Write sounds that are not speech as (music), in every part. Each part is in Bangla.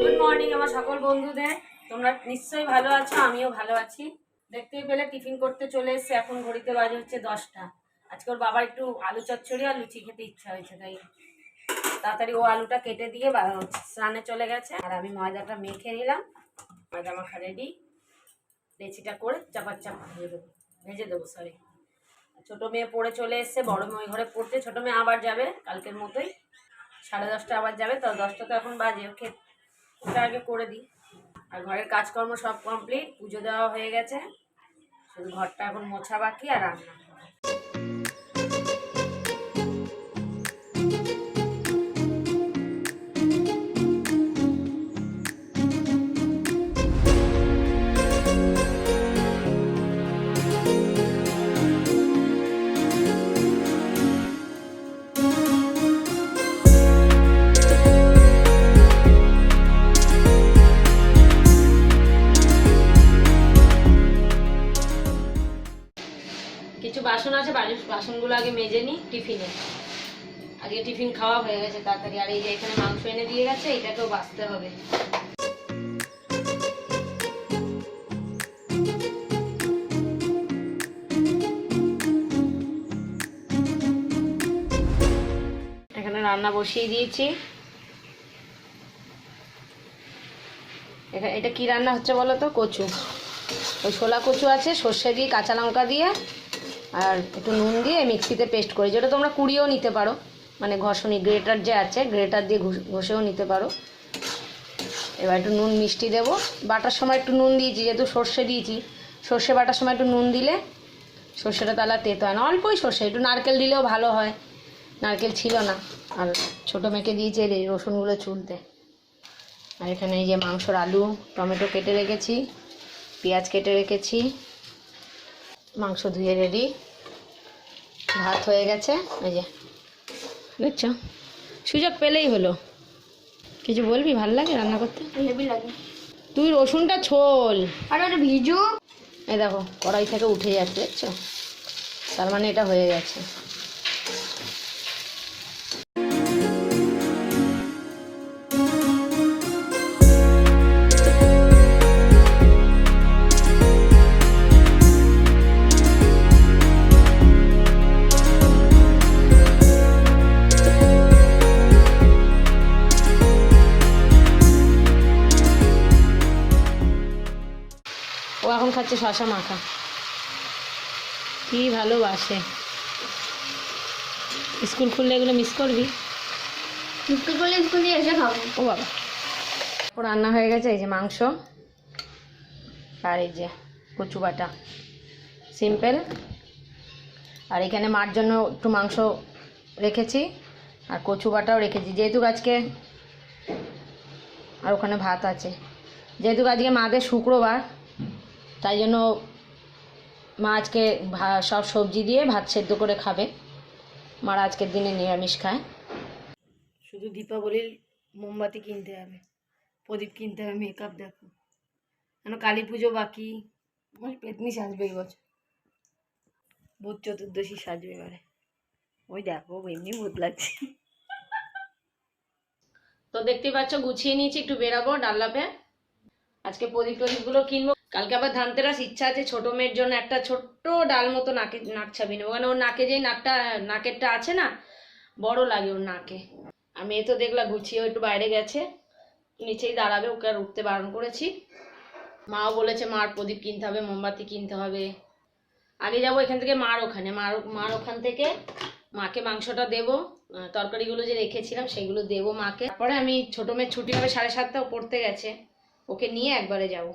গুড মর্নিং আমার সকল বন্ধুদের। তোমরা নিশ্চয়ই ভালো আছো, আমিও ভালো আছি। দেখতেই পেলে টিফিন করতে চলে এসেছে, এখন ঘড়িতে বাজে হচ্ছে দশটা। আজকে ওর বাবার একটু আলু চচ্চড়ি আর লুচি খেতে ইচ্ছা হয়েছে, তাই তাড়াতাড়ি ও আলুটা কেটে দিয়ে স্নানে চলে গেছে। আর আমি ময়দাটা মেখে নিলাম, ময়দা মাখা রেডি লেচিটা করে চাপা চাপা ভেজে দেবো ভেজে দেবো সরি ছোটো মেয়ে পড়ে চলে এসছে, বড় মেয়ে ঘরে পড়তে ছোটো মেয়ে আবার যাবে কালকের মতোই। সাড়ে দশটা আবার যাবে, তো দশটা তো এখন বাজে, ওকে ওটা আগে করে দিই। আর ঘরের কাজকর্ম সব কমপ্লিট পুজো দেওয়া হয়ে গেছে, শুধু ঘরটা এখন মোছা বাকি আর রান্না। আগে মেজে নিই টিফিনে। আগে টিফিন খাওয়া হয়ে গেছে তাড়াতাড়ি। আর এই যে এখানে মাংস এনে দিয়ে গেছে, এটাকেও বাঁচতে হবে। এখানে রান্না বসিয়ে দিয়েছি। এটা কি রান্না হচ্ছে বলো তো? কচু। ওই ছোলা কচু আছে, সর্ষে দিয়ে কাঁচা লঙ্কা দিয়ে। আর একটু নুন দিয়ে মিক্সিতে পেস্ট করি যেটা তোমরা কুড়িয়েও নিতে পারো। মানে ঘষনি গ্রেটার যে আছে, গ্রেটার দিয়ে ঘুষ- ঘষেও নিতে পারো। এবার একটু নুন মিষ্টি দেবো। বাটার সময় একটু নুন দিয়েছি, যেহেতু সর্ষে দিয়েছি। সর্ষে বাটার সময় একটু নুন দিলে সর্ষেটা তাহলে তেতো হয় না। অল্পই সর্ষে, একটু নারকেল দিলেও ভালো হয়। নারকেল ছিল না। আর ছোটো মেয়েকে দিয়েছে এই রসুনগুলো চুলতে। আর এখানে এই যে মাংসর আলু, টমেটো কেটে রেখেছি, পেঁয়াজ কেটে রেখেছি। মাংস ধুয়ে রেডি। ভাত হয়ে গেছে এই যে। দেখছ? সুযোগ পেলেই হলো। কিছু বলবি? ভালো লাগে রান্না করতে? হেভি লাগে। তুই রসুনটা ছোল। আর ওটা ভিজু। এই দেখো কড়াই থেকে উঠে যাচ্ছে দেখছ? তার মানে এটা হয়ে গেছে। খাচ্ছে শশা মাখা। কি ভালোবাসে। স্কুল খুললে এগুলো মিস করবি? স্কুল করলে স্কুল দিয়ে এসে খাব। ও বাবা। ও রান্না হয়ে গেছে এই যে মাংস আর এই যে কচু বাটা। সিম্পল। আর এখানে মার জন্য একটু মাংস রেখেছি আর কচু বাটাও রেখেছি। যেহেতু আজকে আর ওখানে ভাত আছে। যেহেতু আজকে মাদের শুক্রবার তাই জন্য মা আজকে সব সবজি দিয়ে ভাত সেদ্ধ করে খাবে। মারা আজকের দিনে নিরামিষ খায়। শুধু দীপাবলির মোমবাতি কিনতে হবে। প্রদীপ কিনতে হবে মেকআপ দেখো। কেন কালী পুজো বাকি? আমার পেতনি সাজবে এই বছর। ভূত চতুর্দশী সাজবে এবারে। ওই দেখো এমনি ভূত লাগছে। তো দেখতে পাচ্ছ গুছিয়ে নিয়েছি একটু বেরাবো ডাল্লাপে আজকে প্রদীপ টদীপগুলো কিনবো। কালকে আবার ধানতেরাস, ইচ্ছা আছে ছোট মেয়ের জন্য একটা ছোট্ট ডাল মতো নাকে, নাক ছাবি নেব। কারণ ওর নাকে যেই নাকটা, নাকেরটা আছে না, বড় লাগে ওর নাকে। আর মেয়ে তো দেখলাম গুছিয়েও একটু বাইরে গেছে, নিচেই দাঁড়াবে, ওকে আর উঠতে বারণ করেছি। মাও বলেছে, মার প্রদীপ কিনতে হবে, মোমবাতি কিনতে হবে। আগে যাব এখান থেকে মার ওখানে। মার মার ওখান থেকে মাকে মাংসটা দেবো তরকারিগুলো যে রেখেছিলাম সেগুলো দেবো মাকে। তারপরে আমি ছোটো মেয়ের ছুটি হবে সাড়ে সাতটা পড়তে গেছে। ওকে নিয়ে একবারে যাব।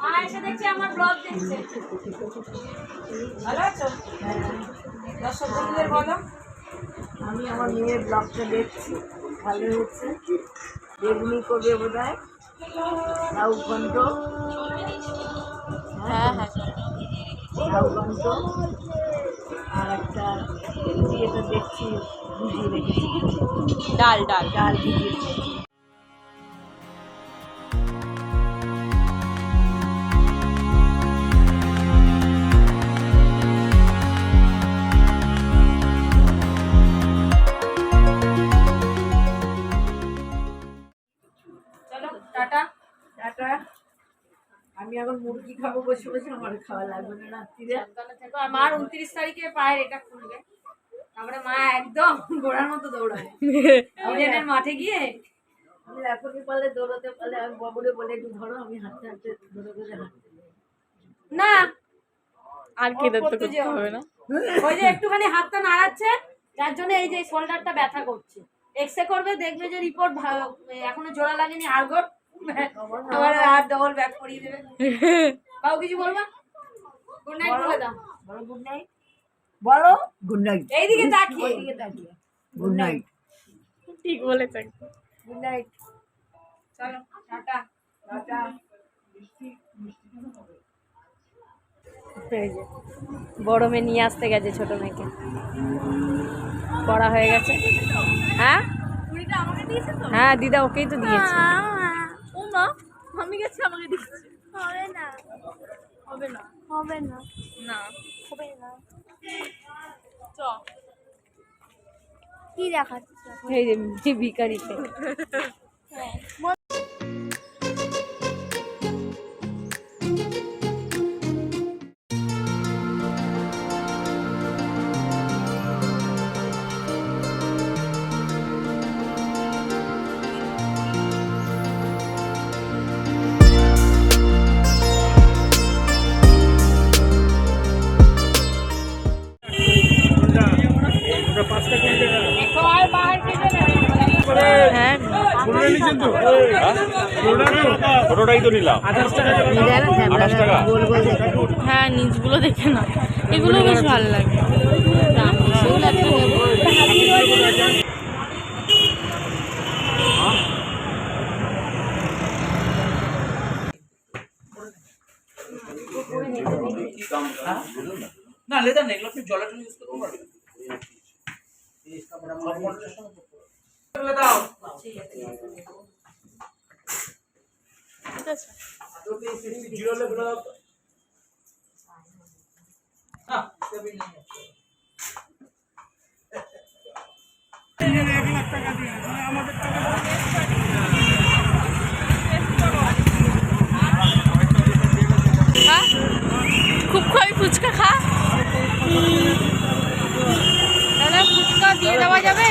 মা এসে দেখছি আমার ব্লগ দেখছে। ভালো আছো? দর্শক বন্ধুদের বলো। আমি আমার মেয়ের ব্লগটা দেখছি ভালো হচ্ছে বেগুনি করবে বোধ হয় লাউ ঘন্ট। হ্যাঁ হ্যাঁ। লাউ ঘন্ট। আর একটা এটা দেখছি ভিজিয়ে রেখেছি। ডাল ডাল। ডাল ভিজিয়ে রেখেছি। আমি এখন মুরগি খাব বসে বসে আমার খাওয়া লাগবে না রাত্রিরে। আর মার উনত্রিশ তারিখে পায়ের এটা খুলবে। তারপরে মা একদম ঘোড়ার মতো ইডেনের মাঠে গিয়ে। আমি এখনই পারলে দৌড়াতে পারলে আমি বাবুরে বলে একটু ধরো আমি হাঁটতে হাঁটতে ধরে ধরে হাঁটতে না। আর করতে যেও। না। ওই যে একটুখানি হাতটা নাড়াচ্ছে যার জন্য এই যে শোল্ডারটা ব্যথা করছে। এক্সরে করবে দেখবে যে রিপোর্ট এখনও জোড়া লাগেনি হাড়গোড়। আবার আর ডবল ব্যাক করিয়ে দেবে। কাউ কিছু বলবা? গুড নাইট বলে দাও। বলো গুড নাইট বলো গুড নাইট এইদিকে তাকিয়ে। ওইদিকে তাকিয়ে। গুড নাইট ঠিক বলেছেন গুড নাইট চলো টাটা। টাটা। এই যে বড় মেয়ে নিয়ে আসতে গেছে ছোট মেয়েকে। পড়া হয়ে গেছে। হ্যাঁ? হ্যাঁ দিদা ওকেই তো দিয়েছে। মা আমি গেছি আমাকে দিচ্ছে হবে না। হবে না। হবে না। না। হবে না। চ। কি দেখাচ্ছিস এই যে ভিকারিতে ছোটটাই তো? নিলাম। আঠাশ টাকা? হ্যাঁ নিচগুলো দেখে না এগুলো বেশ ভালো লাগে। না লেদার নেই এগুলো আপনি জলের ইউজ করতে পারবেন। দাও ঠিক খুব খাবি ফুচকা খা। দাদা ফুচকা দিয়ে দেওয়া যাবে?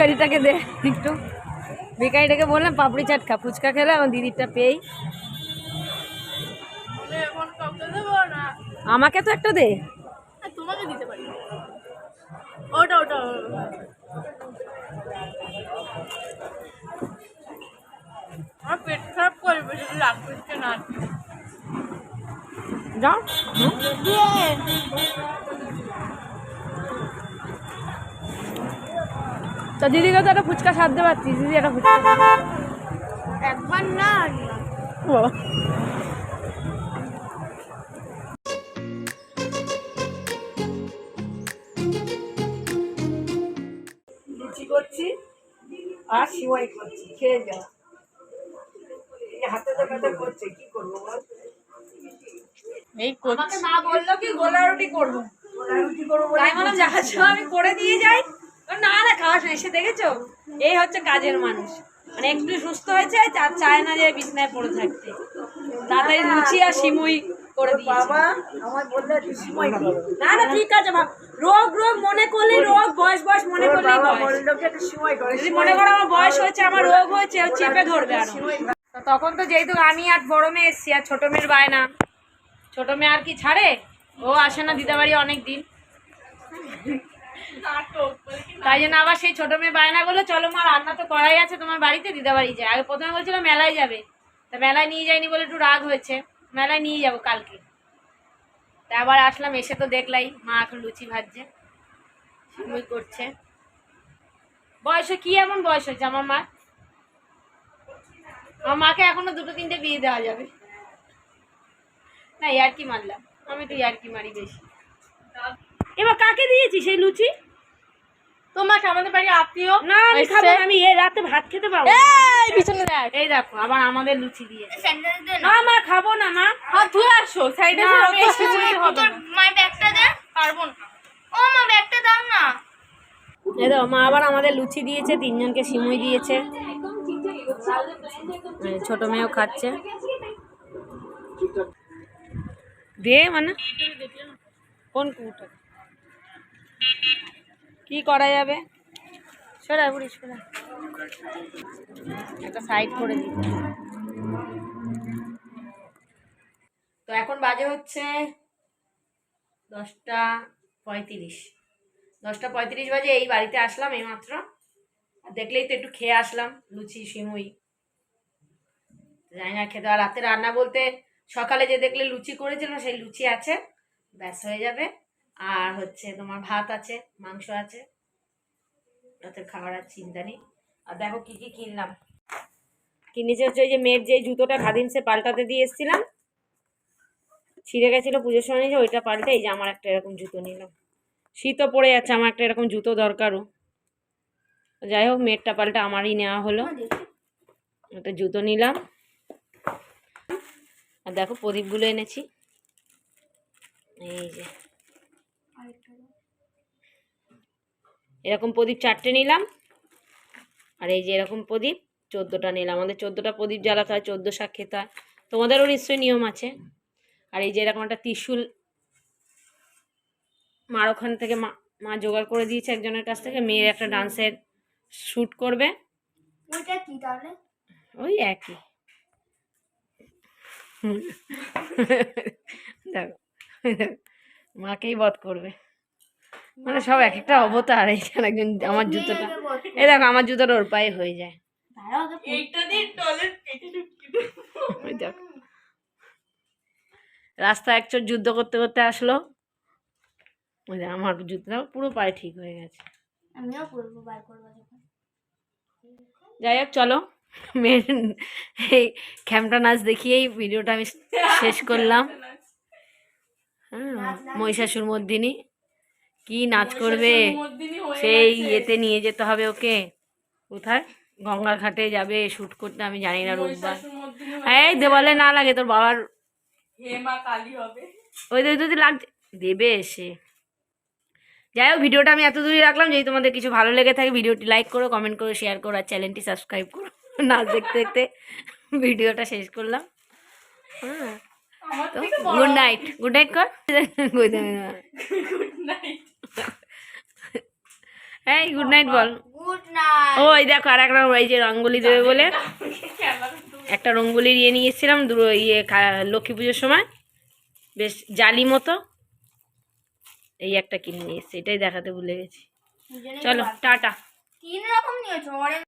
ভিকারিটাকে দে, একটু। ভিকারিটাকে বললাম, পাপড়ি চাট খা ফুচকা খেলে আমার দিদিরটা না আমাকে তো একটা দে। পেট খারাপ করবে যাও তো দিদিকে তো একটা ফুচকা সারতে পারছিস দিদি একটা ফুচকা একবার না। করছি আর সিমাই করছি খেয়ে যাও হাতে তো ব্যথা করছে কি করব বল? এই মা বলল কি গোলা রুটি করব রুটি আমি করে দিয়ে যাই। এসে দেখেছ? এই হচ্ছে কাজের মানুষ। মানে একটু সুস্থ হয়েছে আর চায় না যে বিছনায় পড়ে থাকতে। তাড়াতাড়ি লুচি আর সিমুই করে দিয়েছে। বাবা আমার বললে সিমাই না না ঠিক আছে বাবা রোগ রোগ মনে করলে রোগ বয়স বয়স মনে ওর করলেই বাবা বয়স। বলল কি একটু সিমাই করো। যদি মনে করো আমার বয়স হয়েছে আমার রোগ হয়েছে চেপে ধরবে আরও। তখন তো যেহেতু আমি আর বড় মেয়ে এসছি আর ছোট মেয়ের বায়না। ছোট মেয়ে আর কি ছাড়ে? ও আসে না দিদাবাড়ি অনেক দিন তাই জন্য আবার সেই ছোট মেয়ে বায়না বলল চলো মা, রান্না তো করাই আছে, তোমার বাড়িতে দিদাবাড়ি যায়। আগে প্রথমে বলছিল মেলায় যাবে। তা মেলায় নিয়ে যায়নি বলে একটু রাগ হয়েছে। মেলায় নিয়ে যাব কালকে। তা আবার আসলাম, এসে তো দেখলাই, মা এখন লুচি ভাজছে সিমুই করছে। বয়সে কি এমন বয়স হয়েছে আমার মা আমার মাকে এখনও দুটো তিনটে বিয়ে দেওয়া যাবে। না, ইয়ার্কি মারলাম আমি তো ইয়ার্কি মারি বেশি। এবার কাকে দিয়েছি সেই লুচি? তোমাকে আমাদের বাড়ি আত্মীয়? না আমি খাব না, আমি এ রাতে ভাত খেতে পাবো। না। এই এই পিছনে দেখ। এই দেখো আবার আমাদের লুচি দিয়েছে না মা খাব না মা। হাত ধুয়ে আসো সাইডে না, আমি এসে হবে না। মায়ের ব্যাগটা দে পারব না। ও মা ব্যাগটা দাও না। এই দেখো মা আবার আমাদের লুচি দিয়েছে তিনজনকে সিমুই দিয়েছে। এই ছোট মেয়েও খাচ্ছে। দে মানে। কোন কুটো কি করা যাবে? সরা বুড়ি সরা। একটা সাইড করে দিই। তো এখন বাজে হচ্ছে দশটা পঁয়ত্রিশ। দশটা পঁয়ত্রিশ বাজে এই বাড়িতে আসলাম এইমাত্র। আর দেখলেই তো একটু খেয়ে আসলাম লুচি সিমুই। জানি না খেতে আর রাতে রান্না বলতে সকালে যে দেখলে লুচি করেছিল সেই লুচি আছে। ব্যাস হয়ে যাবে। আর হচ্ছে তোমার ভাত আছে, মাংস আছে। রাতের খাবার আর চিন্তা নেই। আর দেখো কি কি কিনলাম। কিনেছে হচ্ছে ওই যে মেয়ের যে জুতোটা খাদিমসে পাল্টাতে দিয়ে এসেছিলাম। ছিঁড়ে গেছিল পুজোর সময় নিয়েছে ওইটা পাল্টে, এই যে আমার একটা এরকম জুতো নিলাম। শীতও পড়ে যাচ্ছে, আমার একটা এরকম জুতো দরকারও। যাই হোক, মেয়েরটা পাল্টা আমারই নেওয়া হলো। একটা জুতো নিলাম। আর দেখো প্রদীপগুলো এনেছি। এই যে। এরকম প্রদীপ চারটে নিলাম। আর এই যে এরকম প্রদীপ চোদ্দোটা নিলাম। আমাদের চোদ্দোটা প্রদীপ জ্বালাতে হয় চোদ্দ শাক খেতে হয়। তোমাদেরও নিশ্চয়ই নিয়ম আছে। আর এই যে এরকম একটা ত্রিশূল মার ওখান থেকে মা মা জোগাড় করে দিয়েছে একজনের কাছ থেকে। মেয়ের একটা ডান্সের শ্যুট করবে। ওই একই। (laughs) দেখো। মাকেই বধ করবে। মানে সব এক একটা অবতার এইখানে একজন আমার জুতোটা। এই দেখো আমার জুতোটা ওর পায়ে হয়ে যায়। রাস্তায় একচোট যুদ্ধ করতে করতে আসলো। আমার জুতোটা পুরো পায়ে ঠিক হয়ে গেছে। যাই হোক চলো। মেয়ের এই খ্যামটা নাচ দেখিয়েই ভিডিওটা আমি (laughs) শেষ করলাম। হ্যাঁ মহিষাসুর মর্দিনী। কি নাচ করবে? সেই। ইয়েতে নিয়ে যেতে হবে ওকে। কোথায়? গঙ্গার ঘাটে যাবে শ্যুট করতে আমি জানি না রোববার। হয়ে- এই দেওয়ালে না লাগে তোর বাবার ওই তো যদি লাগছে। দেবে এসে যাই হোক ভিডিওটা আমি এত দূরই রাখলাম। যদি তোমাদের কিছু ভালো লেগে থাকে ভিডিওটি লাইক করো কমেন্ট করো শেয়ার করো আর চ্যানেলটি সাবস্ক্রাইব করো। নাচ দেখতে দেখতে ভিডিওটা শেষ করলাম। হ্যাঁ তো গুড নাইট গুড নাইট কর। গুড নাইট এই গুড নাইট বল। ওই নাইট ও দেখো আর একটা ওই যে রঙ্গোলি দেবে বলে। একটা রঙ্গোলি ইয়ে নিয়ে এসেছিলাম দুটো ইয়ে লক্ষ্মী পুজোর সময়। বেশ জালি মতো। এই একটা কিনে নিয়ে এসছি এটাই দেখাতে ভুলে গেছি। চলো টাটা। তিন রকম নিয়েছো